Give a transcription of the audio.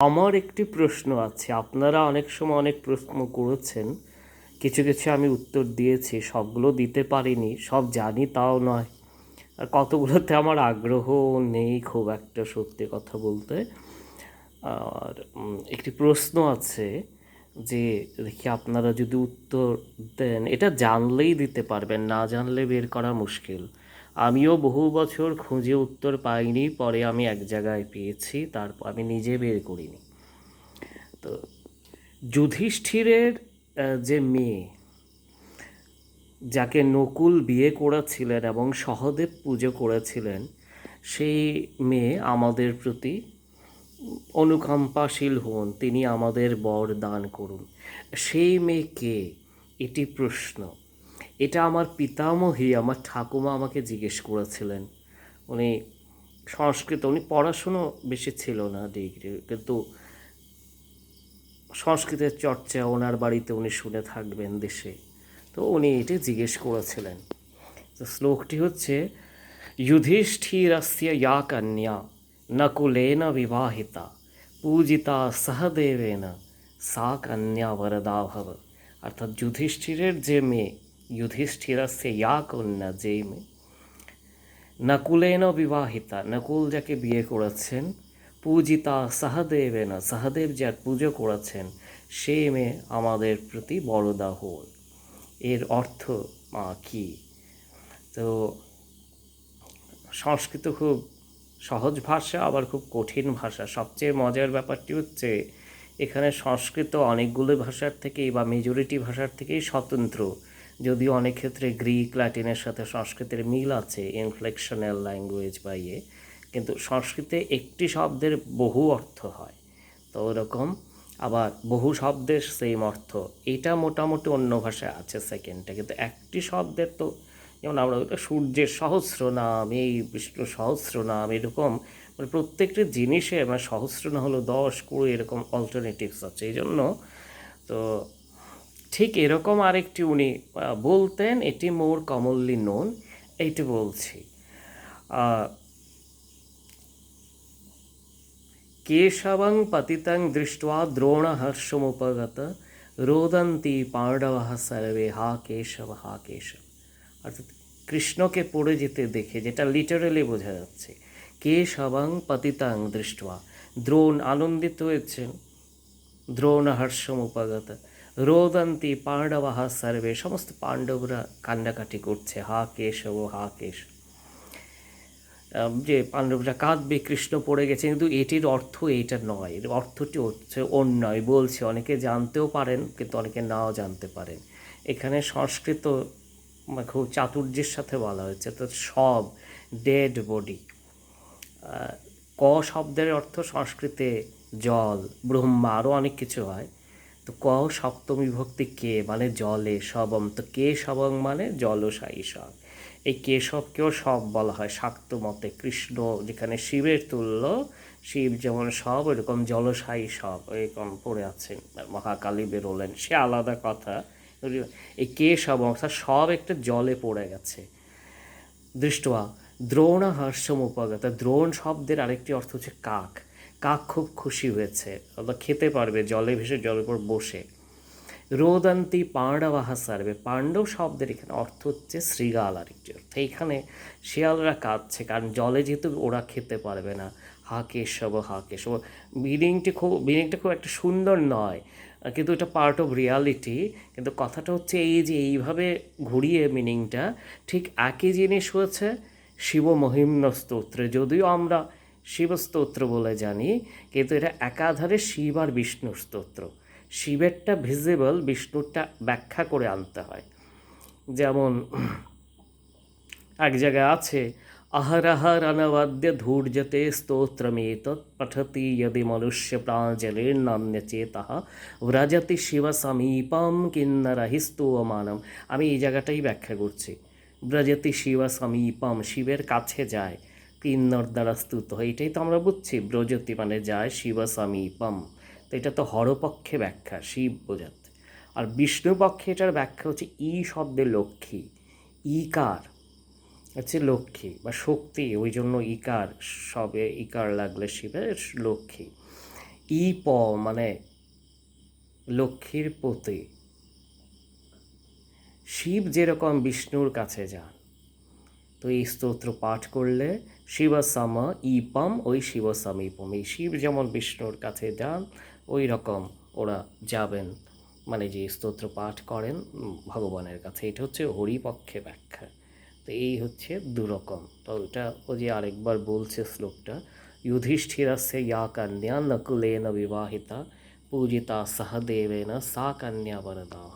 আমার একটি প্রশ্ন আছে। আপনারা অনেক সময় অনেক প্রশ্ন করেছেন। কিছু কিছু আমি উত্তর দিয়েছি, সবগুলো দিতে পারিনি, সব জানি তাও নয়। আর কতগুলোতে আমার আগ্রহ নেই খুব একটা সত্যি কথা বলতে। আর একটি প্রশ্ন আছে যে, দেখি আপনারা যদি উত্তর দেন, এটা জানলেই দিতে পারবেন, না জানলে বের করা মুশকিল। আমিও বহু বছর খুঁজে উত্তর পাইনি, পরে আমি এক জায়গায় পেয়েছি, তারপর আমি নিজে বের করিনি। তো যুধিষ্ঠিরের যে মেয়ে, যাকে নকুল বিয়ে করেছিলেন এবং সহদেব পুজো করেছিলেন, সেই মেয়ে আমাদের প্রতি অনুকম্পাশীল হন, তিনি আমাদের বর দান করুন। সেই মেয়েকে এটি প্রশ্ন এটা আমার পিতামহী, আমার ঠাকুমা আমাকে জিজ্ঞেস করেছিলেন। উনি সংস্কৃত, উনি পড়াশুনো বেশি ছিল না ডিগ্রি, কিন্তু সংস্কৃতের চর্চা ওনার বাড়িতে উনি শুনে থাকবেন দেশে। তো উনি এটি জিজ্ঞেস করেছিলেন। তো শ্লোকটি হচ্ছে, যুধিষ্ঠিরস্য ইয়া কন্যা নকুলেন বিবাহিতা, পূজিতা সহদেবেন সা কন্যা বরদা ভব। অর্থাৎ যুধিষ্ঠিরের যে মেয়ে যুধিষ্ঠিরস্য ইয়া কন্যা যে মেয়ে নকুলেন বিবাহিতা নকুল যাকে বিয়ে করেছেন পূজিতা সহদেবেন সহদেব যার পুজো করেছেন সে মেয়ে আমাদের প্রতি বড়দা হল এর অর্থ আহ, কি তো সংস্কৃত খুব সহজ ভাষা আবার খুব কঠিন ভাষা সবচেয়ে মজার ব্যাপারটি হচ্ছে এখানে সংস্কৃত অনেকগুলো ভাষার থেকেই বা মেজরিটি ভাষার থেকেই স্বতন্ত্র যদিও অনেক ক্ষেত্রে গ্রিক, ল্যাটিনের সাথে সংস্কৃতের মিল আছে ইনফ্লেকশনাল ল্যাঙ্গুয়েজ বা ইয়ে কিন্তু সংস্কৃতে একটি শব্দের বহু অর্থ হয়। তো ওরকম, আবার বহু শব্দের সেম অর্থ, এটা মোটামুটি অন্য ভাষায় আছে সেকেন্ডটা কিন্তু একটি শব্দের তো, যেমন আমরা সূর্যের সহস্র নাম এই বিষ্ণু সহস্র নাম এরকম মানে প্রত্যেকটি জিনিসে মানে সহস্র না হলো দশ, কুড়ি, এরকম অল্টারনেটিভস আছে, এই জন্য তো ঠিক এরকম আরেকটি উনি বলতেন, এটি মোর কমনলি নোন, এইটি বলছি। কেশবং পতিতং দ্রোণ হার্ষম রোদন্তি পাণ্ডব সর্বে, হা কেশব হা কেশব। অর্থাৎ কৃষ্ণকে পড়ে যেতে দেখে, যেটা লিটারেলি বোঝা যাচ্ছে, কেশবং পতিতাং দৃষ্টা, দ্রোণ আনন্দিত হয়েছেন, দ্রোণ দ্রোণহর্ষমুপগত রোদন্তি পাণ্ডবাহা সর্বে, সমস্ত পাণ্ডবরা কান্নাকাটি করছে, হা কেশব হা কেশ। যে পাণ্ডবরা কাঁদবে, কৃষ্ণ পড়ে গেছে, কিন্তু এটির অর্থ এইটা নয়, এর অর্থটি হচ্ছে অন্যয়। বলছে, অনেকে জানতেও পারেন, কিন্তু অনেকে নাও জানতে পারেন। এখানে সংস্কৃত মানে খুব চাতুর্যের সাথে বলা হয়েছে, তো সব, ডেড বডি। ক শব্দের অর্থ সংস্কৃতে জল, ব্রহ্মা আরও অনেক কিছু হয়। তো ক, সপ্তম বিভক্তি কে মানে জলে সবম তো কে সবং মানে জলসায়ী সব এই কেশবকেও সব বলা হয় শাক্ত মতে। কৃষ্ণ যেখানে শিবের তুল্য, শিব যেমন সব এরকম জলসায়ী সব এরকম পড়ে আছেন মহাকালী বেরোলেন। সে আলাদা কথা। এই কে কেশব অর্থাৎ সব একটা জলে পড়ে গেছে। দৃষ্টয়া দ্রোণ হর্ষম উপগত। দ্রোণ শব্দের আরেকটি অর্থ হচ্ছে কাক। কাক খুব খুশি হয়েছে। অর্থাৎ খেতে পারবে, জলে ভেসে জলের উপর বসে। রোদন্তি পাণ্ডবাহা সার্বে। পাণ্ডব শব্দের এখানে অর্থ হচ্ছে শ্রীগাল আরেকটি অর্থ। এইখানে শিয়ালরা কাঁদছে, কারণ জলে যেহেতু ওরা খেতে পারবে না। হা কেশব হা কেশব। মিনিংটি খুব মিনিংটা খুব একটা সুন্দর নয়, কিন্তু এটা পার্ট অফ রিয়ালিটি কিন্তু কথাটা হচ্ছে এই যে এইভাবে ঘুরিয়ে মিনিংটা ঠিক একই জিনিস হয়েছে শিব মহিম্ন স্তোত্রে যদিও আমরা শিবস্তোত্র বলে জানি, কিন্তু এটা একাধারে শিব আর বিষ্ণুর স্তোত্র। শিবেরটা ভিজিবল বিষ্ণুরটা ব্যাখ্যা করে আনতে হয়। যেমন, এক জায়গায় আছে আহরহর অনবাদ্য ধূর্যতে স্তোত্রমেত পঠতি যদি মনুষ্য প্রাঞ্জলির্নাম্য চেতঃ ব্রজতি শিব সমীপম কিন্নরহি স্তোমানম আমি এই জায়গাটাই ব্যাখ্যা করছি। ব্রজতি শিব সমীপম, শিবের কাছে যায়। কিন্নর দ্বারা স্তুত হয়। এটাই তো আমরা বুঝছি। ব্রজতি মানে যায় শিব সমীপম তো এটা তো হরপক্ষে ব্যাখ্যা, শিব বোঝাতে আর বিষ্ণুপক্ষে এটার ব্যাখ্যা হচ্ছে ই শব্দের লক্ষ্মী, ইকার হচ্ছে লক্ষ্মী বা শক্তি, ওই জন্য ইকার, সবে ইকার লাগলে শিবের লক্ষ্মী। ই প মানে লক্ষ্মীর পতি। শিব যেরকম বিষ্ণুর কাছে যান তো এই স্তোত্র পাঠ করলে শিবসম ইপম, ওই শিবসমীপম এই শিব যেমন বিষ্ণুর কাছে যান, ওই রকম ওরা যাবেন। মানে যে স্তোত্র পাঠ করেন ভগবানের কাছে। এটা হচ্ছে হরিপক্ষে ব্যাখ্যা। তো এই হচ্ছে দুরকম। তো এটা ও যে আরেকবার বলছে শ্লোকটা যুধিষ্ঠিরস্য ইয়া কন্যা নকুলেন বিবাহিতা, পূজিতা সহদেবেন সা কন্যা বরদাহ